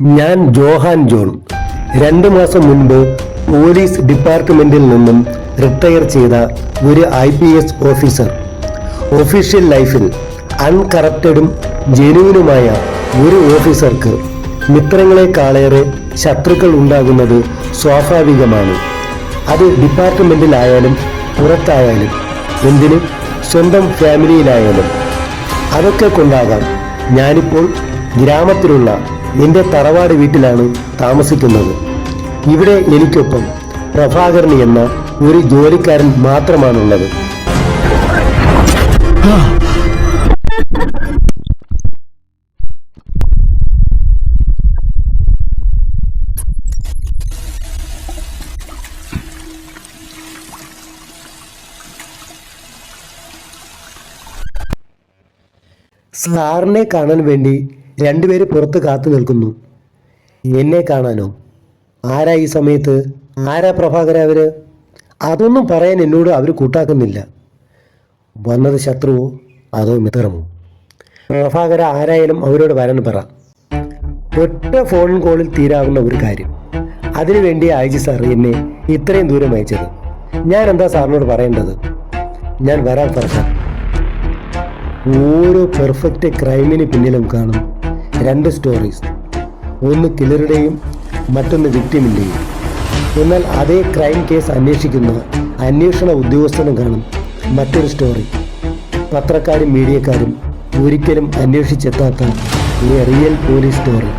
ഞാൻ Johan John. രണ്ട് മാസം മുൻപ് പോലീസ് ഡിപ്പാർട്ട്മെന്റിൽ നിന്നും റിട്ടയർ ചെയ്ത ഒരു I P S officer. Official ലൈഫിൽ അൺകറപ്റ്റഡും ജെനുവിനുമായ ഒരു ഓഫീസർക്ക് മിത്രങ്ങളെക്കാളേറെ ശത്രുക്കൾ ഉണ്ടാകുന്നത് സ്വാഭാവികമാണ്. അത് ഡിപ്പാർട്ട്മെന്റിലായാലും പുറത്തായാലും എന്തിന് സ്വന്തം ഫാമിലിയിലായാലും അതൊക്കെ കൊണ്ടാകാം ഞാനിപ്പോൾ ഗ്രാമത്തിലുള്ള എന്റെ തറവാട് വീട്ടിലാണ് താമസിക്കുന്നത്. ഇവിടെ എനിക്കൊപ്പം പ്രഭാകരൻ എന്ന ഒരു ജോലിക്കാരൻ മാത്രമാണുള്ളത്. സാറിനെ കാണാൻ വേണ്ടി രണ്ടുപേര് പുറത്ത് കാത്തു നിൽക്കുന്നു. എന്നെ കാണാനോ? ആരാ ഈ സമയത്ത്? ആരാ പ്രഭാകര അവർ? അതൊന്നും പറയാൻ എന്നോട് അവർ കൂട്ടാക്കുന്നില്ല. വന്നത് ശത്രുവോ? അതോ മിത്രമോ? പ്രഭാകര ആരായാലും അവരോട് വരാൻ പറ. ഒറ്റ ഫോൺ കോളിൽ തീരാവുന്ന ഒരു കാര്യം. അതിനുവേണ്ടി അയച്ചു സാർ എന്നെ ഇത്രയും ദൂരം അയച്ചത്. ഞാൻ എന്താ സാറിനോട് പറയേണ്ടത്? ഞാൻ വരാൻ പറഞ്ഞ. ഓരോ പെർഫെക്റ്റ് ക്രൈമിന് പിന്നിലും കാണും. രണ്ട് സ്റ്റോറീസ് ഒന്ന് കില്ലറുടെയും മറ്റൊന്ന് വിക്ടിമിന്റെയും എന്നാൽ അതേ ക്രൈം കേസ് അന്വേഷിക്കുന്ന അന്വേഷണ ഉദ്യോഗസ്ഥനും കാണും. മറ്റൊരു സ്റ്റോറി പത്രക്കാരും മീഡിയക്കാരും ഒരിക്കലും അന്വേഷിച്ചെത്താത്ത റിയൽ പോലീസ് സ്റ്റോറി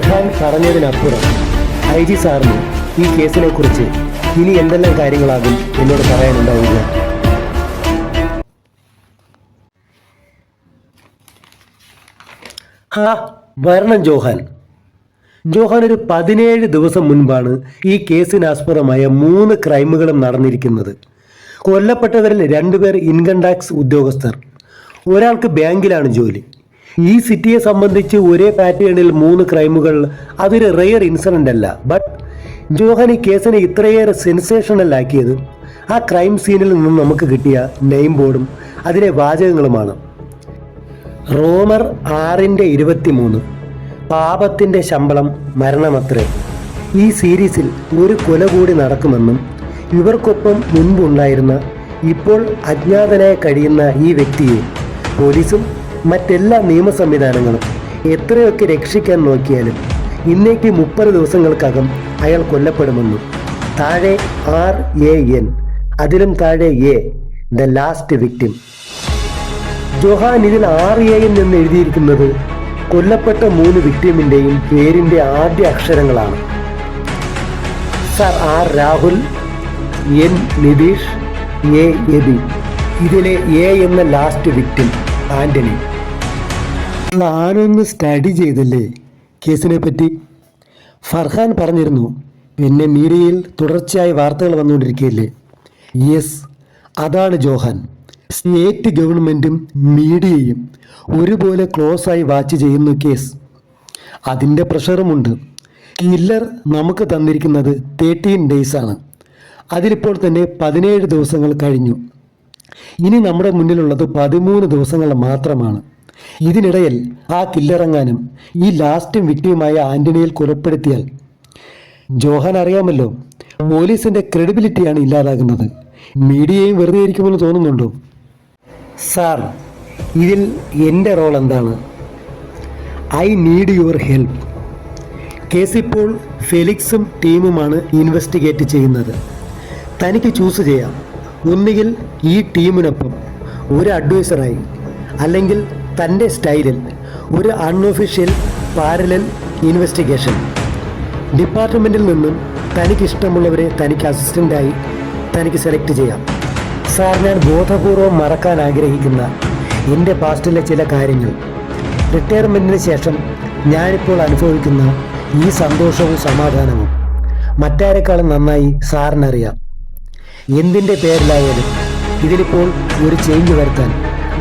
ഫർഹാൻ പറഞ്ഞതിനപ്പുറം ഐ ജി സാറിന് ഈ കേസിനെ കുറിച്ച് ഇനി എന്തെല്ലാം കാര്യങ്ങളാകും എന്നോട് പറയാനുണ്ടാവുക. ഹാ വരണം ജോഹാൻ. ജോഹാൻ ഒരു പതിനേഴ് ദിവസം മുൻപാണ് ഈ കേസിനാസ്പദമായ മൂന്ന് ക്രൈമുകളും നടന്നിരിക്കുന്നത്. കൊല്ലപ്പെട്ടവരിൽ രണ്ടുപേർ ഇൻകം ടാക്സ് ഉദ്യോഗസ്ഥർ. ഒരാൾക്ക് ബാങ്കിലാണ് ജോലി. ഈ സിറ്റിയെ സംബന്ധിച്ച് ഒരേ പാറ്റേണിൽ മൂന്ന് ക്രൈമുകൾ. അതൊരു റെയർ ഇൻസിഡന്റ് അല്ല. ബട്ട് ജോഹൻ ഈ കേസിനെ ഇത്രയേറെ സെൻസേഷണൽ ആക്കിയത്. ആ ക്രൈം സീനിൽ നിന്നും നമുക്ക് കിട്ടിയ നെയിം ബോർഡും അതിലെ വാചകങ്ങളുമാണ്. റോമർ ആറിന്റെ ഇരുപത്തി മൂന്ന് പാപത്തിന്റെ ശമ്പളം മരണമത്രേ. ഈ സീരീസിൽ ഒരു കൊല കൂടി നടക്കുമെന്നും ഇവർക്കൊപ്പം മുൻപുണ്ടായിരുന്ന ഇപ്പോൾ അജ്ഞാതനായി കഴിയുന്ന ഈ വ്യക്തിയെ പോലീസും മറ്റെല്ലാ നിയമ സംവിധാനങ്ങളും എത്രയൊക്കെ രക്ഷിക്കാൻ നോക്കിയാലും ഇന്നേക്ക് മുപ്പത് ദിവസങ്ങൾക്കകം അയാൾ കൊല്ലപ്പെടുമെന്നു. താഴെ ആർ എ എൻ അതിലും താഴെ A the last victim. Johan ഇതിൽ ആർ എ എൻ എന്ന് എഴുതിയിരിക്കുന്നത് കൊല്ലപ്പെട്ട മൂന്ന് വിക്ടിമിന്റെയും പേരിന്റെ ആദ്യ അക്ഷരങ്ങളാണ്. Sir R Rahul N Nitish A Abi. ഇതിലെ എ എന്ന ലാസ്റ്റ് വിക്ടിം ആന്റണി ഞാനൊന്ന് സ്റ്റഡി ചെയ്തല്ലേ കേസിനെ പറ്റി? ഫർഹാൻ പറഞ്ഞിരുന്നു പിന്നെ മീഡിയയിൽ തുടർച്ചയായി വാർത്തകൾ വന്നുകൊണ്ടിരിക്കുകയല്ലേ? യെസ് അതാണ് ജോഹാൻ. സ്റ്റേറ്റ് ഗവൺമെന്റും മീഡിയയും ഒരുപോലെ ക്ലോസായി വാച്ച് ചെയ്യുന്ന കേസ്. അതിന്റെ പ്രഷറുമുണ്ട്. കില്ലർ നമുക്ക് തന്നിരിക്കുന്നത് തേർട്ടീൻ ഡേയ്സ് ആണ്. അതിലിപ്പോൾ തന്നെ പതിനേഴ് ദിവസങ്ങൾ കഴിഞ്ഞു. ഇനി നമ്മുടെ മുന്നിലുള്ളത് പതിമൂന്ന് ദിവസങ്ങൾ മാത്രമാണ്. ഇതിനിടയിൽ ആ കില്ലിറങ്ങാനും ഈ ലാസ്റ്റും വിക്ടിയുമായ ആന്റണിയിൽ കൊലപ്പെടുത്തിയാൽ ജോഹൻ അറിയാമല്ലോ പോലീസിന്റെ ക്രെഡിബിലിറ്റിയാണ് ഇല്ലാതാകുന്നത്. മീഡിയയും വെറുതെ ഇരിക്കുമെന്ന് തോന്നുന്നുണ്ടോ? സാർ ഇതിൽ എന്റെ റോൾ എന്താണ്? I need your help case ഇപ്പോൾ ഫെലിക്സും ടീമുമാണ് ഇൻവെസ്റ്റിഗേറ്റ് ചെയ്യുന്നത്. തനിക്ക് ചൂസ് ചെയ്യാം. ഒന്നുകിൽ ഈ ടീമിനൊപ്പം ഒരു അഡ്വൈസറായി അല്ലെങ്കിൽ തന്റെ സ്റ്റൈലിൽ ഒരു അൺഒഫീഷ്യൽ പാരലൽ ഇൻവെസ്റ്റിഗേഷൻ ഡിപ്പാർട്ട്മെന്റിൽ നിന്നും തനിക്ക് ഇഷ്ടമുള്ളവരെ തനിക്ക് അസിസ്റ്റന്റായി തനിക്ക് സെലക്ട് ചെയ്യാം. സാർ ഞാൻ ബോധപൂർവം മറക്കാൻ ആഗ്രഹിക്കുന്ന എന്റെ പാസ്റ്റിലെ ചില കാര്യങ്ങൾ. റിട്ടയർമെന്റിന് ശേഷം ഞാനിപ്പോൾ അനുഭവിക്കുന്ന ഈ സന്തോഷവും സമാധാനവും മറ്റാരെക്കാളും നന്നായി സാറിനറിയാം. എന്തിന്റെ പേരിലായാലും ഇതിലിപ്പോൾ ഒരു ചേഞ്ച് വരുത്താൻ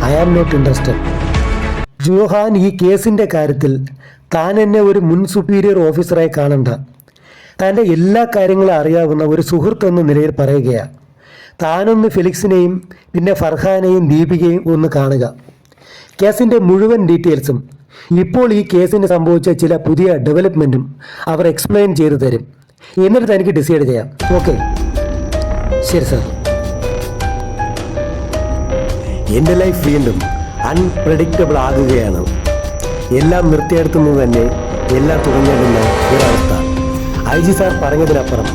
I am not interested Johan ഈ കേസിന്റെ കാര്യത്തിൽ താൻ എന്നെ ഒരു മുൻ സുപ്പീരിയർ ഓഫീസറായി കാണണ്ട. തന്റെ എല്ലാ കാര്യങ്ങളും അറിയാവുന്ന ഒരു സുഹൃത്ത് എന്ന നിലയിൽ പറയുകയാണ് താനൊന്ന് ഫിലിക്സിനെയും പിന്നെ ഫർഹാനെയും ദീപികയും ഒന്ന് കാണുക. കേസിന്റെ മുഴുവൻ ഡീറ്റെയിൽസും ഇപ്പോൾ ഈ കേസിന് സംഭവിച്ച ചില പുതിയ ഡെവലപ്മെന്റും അവർ എക്സ്പ്ലെയിൻ ചെയ്തു തരും. എന്നിട്ട് തനിക്ക് ഡിസൈഡ് ചെയ്യാം. ഓക്കെ. ശരി സാർ. എന്റെ ലൈഫ് വീണ്ടും അൺപ്രഡിക്റ്റബിൾ ആകുകയാണ്. എല്ലാം നിർത്തിയെടുത്തുനിന്ന് തന്നെ എല്ലാം തുടങ്ങേണ്ടുന്ന ഒരവസ്ഥ. ഐ ജി സാർ പറഞ്ഞതിനപ്പുറം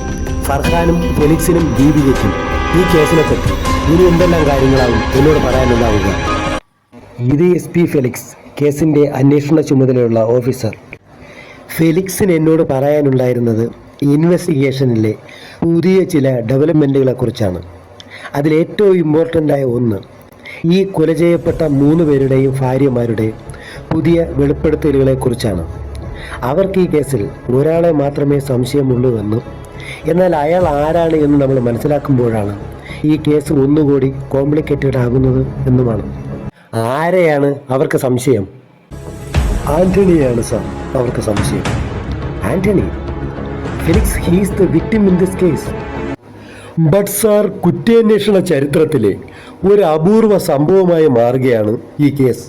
ഫർഹാനും ഫെലിക്സിനും ദീപികയ്ക്കും ഈ കേസിനെ പറ്റി ഇനി എന്തെല്ലാം കാര്യങ്ങളാവും എന്നോട് പറയാനുണ്ടാവുക. ഇത് എസ് പി ഫെലിക്സ് കേസിന്റെ അന്വേഷണ ചുമതലയുള്ള ഓഫീസർ. ഫെലിക്സിന് എന്നോട് പറയാനുണ്ടായിരുന്നത് ഇൻവെസ്റ്റിഗേഷനിലെ പുതിയ ചില ഡെവലപ്മെന്റുകളെക്കുറിച്ചാണ് അതിലേറ്റവും ഇമ്പോർട്ടന്റായ ഒന്ന് ഈ കൊല ചെയ്യപ്പെട്ട മൂന്ന് പേരുടെയും ഭാര്യമാരുടെ പുതിയ വെളിപ്പെടുത്തലുകളെക്കുറിച്ചാണ്. അവർക്ക് ഈ കേസിൽ ഒരാളെ മാത്രമേ സംശയമുള്ളൂ എന്ന് എന്നാൽ അയാൾ ആരാണ് എന്ന് നമ്മൾ മനസ്സിലാക്കുമ്പോഴാണ് ഈ കേസ് ഒന്നുകൂടി കോംപ്ലിക്കേറ്റഡ് ആകുന്നത് എന്നുമാണ്. ആരെയാണ് അവർക്ക് സംശയം? ആന്റണിയാണ് സർ അവർക്ക് സംശയം. Antony Felix he's the victim in this case. But sir കുറ്റാന്വേഷണ ചരിത്രത്തിലെ ഒരു അപൂർവ സംഭവമായി മാറുകയാണ് ഈ കേസ്.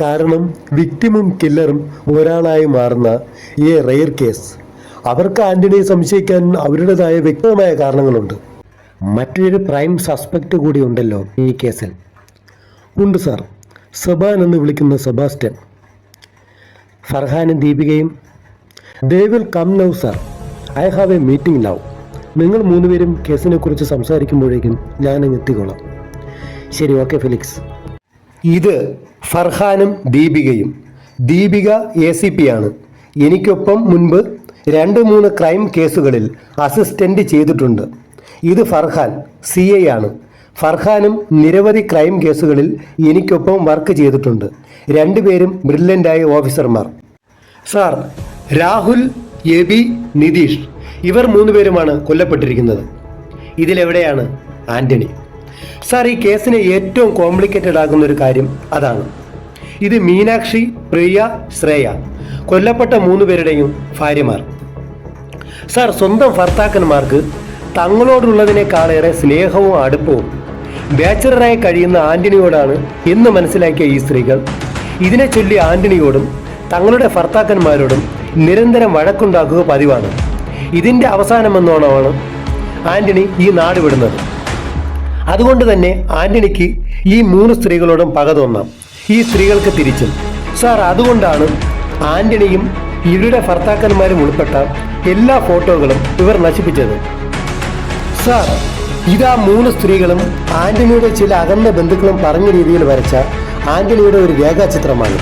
കാരണം വിക്ടിമും കില്ലറും ഒരാളായി മാറുന്ന ഈ റെയർ കേസ് അവർക്ക് ആന്റണിയെ സംശയിക്കാൻ അവരുടേതായ വ്യക്തമായ കാരണങ്ങളുണ്ട്. മറ്റൊരു പ്രൈം സസ്പെക്റ്റ് കൂടി ഉണ്ടല്ലോ ഈ കേസിൽ. ഉണ്ട് സാർ സബാൻ എന്ന് വിളിക്കുന്ന സെബാസ്റ്റ്യൻ. ഫർഹാനും ദീപികയും. They will come now sir I have a meeting now നിങ്ങൾ മൂന്നുപേരും കേസിനെ കുറിച്ച് സംസാരിക്കുമ്പോഴേക്കും ഞാൻ അങ്ങ് എത്തിക്കോളാം. ശരി ഓക്കെ ഫിലിക്സ്. ഇത് ഫർഹാനും ദീപികയും. ദീപിക എ സി പി ആണ്. എനിക്കൊപ്പം മുൻപ് രണ്ട് മൂന്ന് ക്രൈം കേസുകളിൽ അസിസ്റ്റന്റ് ചെയ്തിട്ടുണ്ട്. ഇത് ഫർഹാൻ സി ഐ ആണ്. ഫർഹാനും നിരവധി ക്രൈം കേസുകളിൽ എനിക്കൊപ്പം വർക്ക് ചെയ്തിട്ടുണ്ട്. രണ്ടുപേരും ബ്രില്യന്റായ ഓഫീസർമാർ സാർ രാഹുൽ എബി നിതീഷ്. ഇവർ മൂന്നുപേരുമാണ് കൊല്ലപ്പെട്ടിരിക്കുന്നത്. ഇതിലെവിടെയാണ് ആന്റണി? സാർ ഈ കേസിനെ ഏറ്റവും കോംപ്ലിക്കേറ്റഡ് ആകുന്ന ഒരു കാര്യം അതാണ്. ഇത് മീനാക്ഷി പ്രിയ ശ്രേയ കൊല്ലപ്പെട്ട മൂന്ന് പേരുടെയും ഭാര്യമാർ. സാർ സ്വന്തം ഭർത്താക്കന്മാർക്ക് തങ്ങളോടുള്ളതിനേക്കാളേറെ സ്നേഹവും അടുപ്പവും ബാച്ചലറായി കഴിയുന്ന ആന്റണിയോടാണ് എന്ന് മനസ്സിലാക്കിയ ഈ സ്ത്രീകൾ. ഇതിനെ ചൊല്ലി ആന്റണിയോടും തങ്ങളുടെ ഭർത്താക്കന്മാരോടും നിരന്തരം വഴക്കുണ്ടാക്കുക പതിവാണ്. ഇതിന്റെ അവസാനമെന്നോണമാണ് ആന്റണി ഈ നാട് വിടുന്നത്. അതുകൊണ്ട് തന്നെ ആന്റണിക്ക് ഈ മൂന്ന് സ്ത്രീകളോടും പക തോന്നാം. ഈ സ്ത്രീകൾക്ക് തിരിച്ചും. സാർ അതുകൊണ്ടാണ് ആന്റണിയും ഇവരുടെ ഭർത്താക്കന്മാരും ഉൾപ്പെട്ട എല്ലാ ഫോട്ടോകളും ഇവർ നശിപ്പിച്ചത്. സാർ ഇതാ മൂന്ന് സ്ത്രീകളും ആന്റണിയുടെ ചില അകന്ന ബന്ധുക്കളും പറഞ്ഞ രീതിയിൽ വരച്ച ആന്റണിയുടെ ഒരു രേഖാചിത്രമാണ്.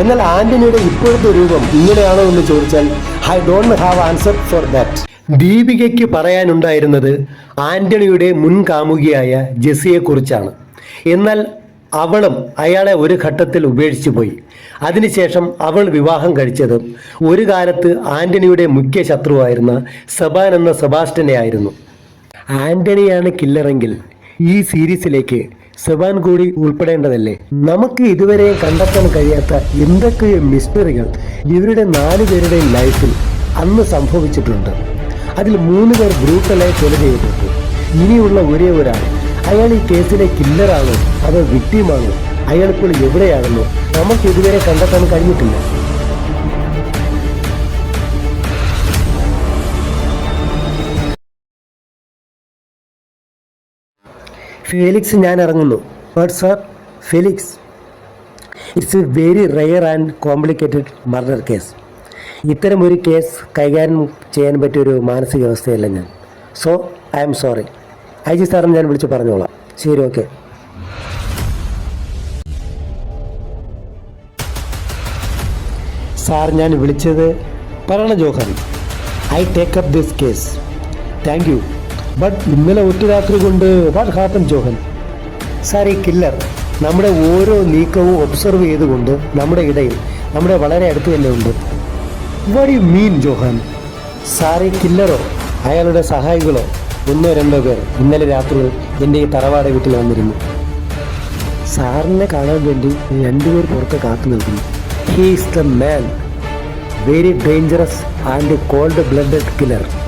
എന്നാൽ ആന്റണിയുടെ ഇപ്പോഴത്തെ രൂപം ഇങ്ങനെയാണോ എന്ന് ചോദിച്ചാൽ I don't have answer for that. ദീപികയ്ക്ക് പറയാനുണ്ടായിരുന്നത് ആന്റണിയുടെ മുൻ കാമുകിയായ ജെസിയെക്കുറിച്ചാണ് എന്നാൽ അവളും അയാളെ ഒരു ഘട്ടത്തിൽ ഉപേക്ഷിച്ചു പോയി. അതിനുശേഷം അവൾ വിവാഹം കഴിച്ചത് ഒരു കാലത്ത് ആന്റണിയുടെ മുഖ്യ ശത്രുവായിരുന്ന സബാൻ എന്ന സെബാസ്റ്റനെ ആയിരുന്നു ആന്റണിയാണ് കില്ലറെങ്കിൽ ഈ സീരീസിലേക്ക് സെബാൻ കൂടി ഉൾപ്പെടേണ്ടതല്ലേ? നമുക്ക് ഇതുവരെ കണ്ടെത്താൻ കഴിയാത്ത എന്തൊക്കെയോ മിസ്റ്ററികൾ ഇവരുടെ നാലു പേരുടെ ലൈഫിൽ അന്ന് സംഭവിച്ചിട്ടുണ്ട്. അതിൽ മൂന്ന് പേർ ബ്രൂട്ടലായി കൊല ചെയ്തിട്ടുണ്ട് ഇനിയുള്ള ഒരേ ഒരാൾ അയാൾ ഈ കേസിലെ കില്ലറാണോ അതോ വിക്ടിമാണോ അയാൾ എവിടെയാണെന്നോ നമുക്ക് ഇതുവരെ കണ്ടെത്താൻ കഴിഞ്ഞിട്ടില്ല. ഫെലിക്സ് ഞാൻ ഇറങ്ങുന്നു. But sir Felix. It's a very rare and complicated murder case ഇത്തരം ഒരു കേസ് കൈകാര്യം ചെയ്യാൻ പറ്റിയ ഒരു മാനസികാവസ്ഥയല്ല ഞാൻ. So I'm sorry I G സാറിന് ഞാൻ വിളിച്ച് പറഞ്ഞോളാം. ശരി ഓക്കെ സാർ ഞാൻ വിളിച്ചത് പറയണ Johan I take up this case thank you but ഇന്നലെ ഒറ്റ രാത്രി കൊണ്ട് വാട്ട് ഹാപ്പൻ ജോഹൻ. സാർ ഈ കില്ലർ നമ്മുടെ ഓരോ നീക്കവും ഒബ്സർവ് ചെയ്തുകൊണ്ട് നമ്മുടെ ഇടയിൽ നമ്മുടെ വളരെ അടുത്ത് തന്നെ ഉണ്ട്. What you mean Johan? ഈ കില്ലറോ അയാളുടെ സഹായികളോ? ഒന്നോ രണ്ടോ പേർ ഇന്നലെ രാത്രി എന്റെ ഈ തറവാട് വീട്ടിൽ വന്നിരുന്നു. സാറിനെ കാണാൻ വേണ്ടി രണ്ടുപേർ പുറത്ത് കാത്തു നിൽക്കുന്നു. He's the man very dangerous and cold blooded killer